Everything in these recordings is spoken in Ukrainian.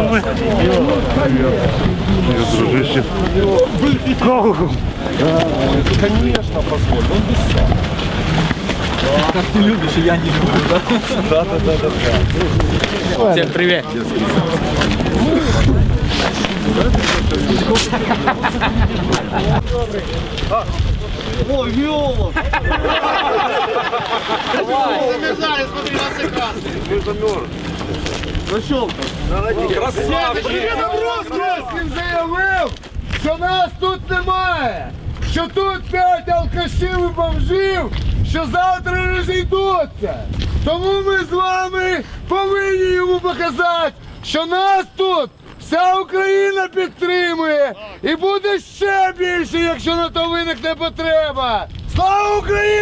мы. Привет. Привет, дружище. Блин. Конечно, позволь, он ну без сам. Как ты любишь, и я не люблю, да? Да, да, да, да. Всем привет. О, Виола! Замерзали, смотри, на секанды. Мы замерзли. Зачем? Роскін заявив, що нас тут немає, що тут п'ять алкашів і бомжів, що завтра розійдуться. Тому ми з вами повинні йому показати, що нас тут вся Україна підтримує і буде ще більше, якщо на то виникне потреба. Слава Україні!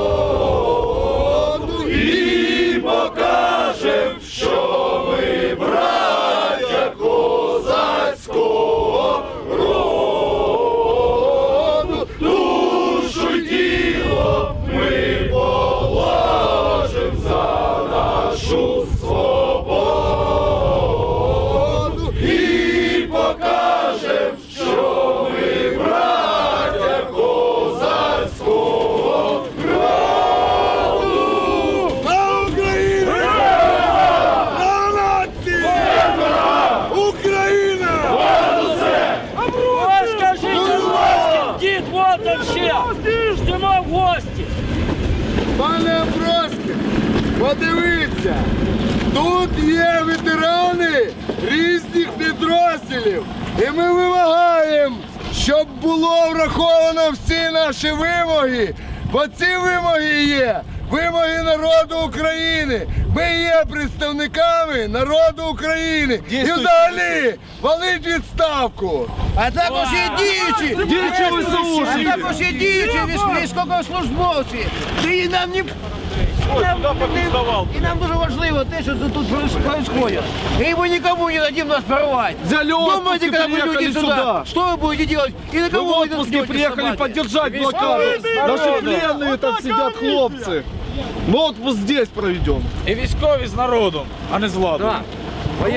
Слава все! Ждемо в гості! Пане Амброське, подивіться, тут є ветерани різних підрозділів. І ми вимагаємо, щоб було враховано всі наші вимоги, бо ці вимоги є вимоги народу України. Ми є представниками народу України. І взагалі валить відставку. А також і діючі, Діючі ВСУ. а також і діючі військ- військовослужбовці. І нам не і нам дуже важливо те, що тут происходит. И мы никому не дадим нас порвать. Взяли отпуск Думайте, и когда вы приехали люди сюда, сюда. что вы будете делать и на Мы в кого вы отпуске наткнетесь приехали собаки? поддержать блокаду. Наши пленные там сидят хлопцы. Мы отпуск здесь проведем. І військові з народом, а не з владою.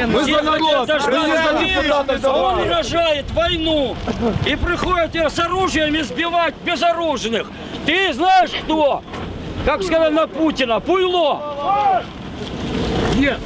Мы за народ, Это ж мы не за надо депутатов, за Он власть. угрожает войну и приходит с оружием избивать безоружных. Ты знаешь кто? Как сказали на Путина, пуйло. Є.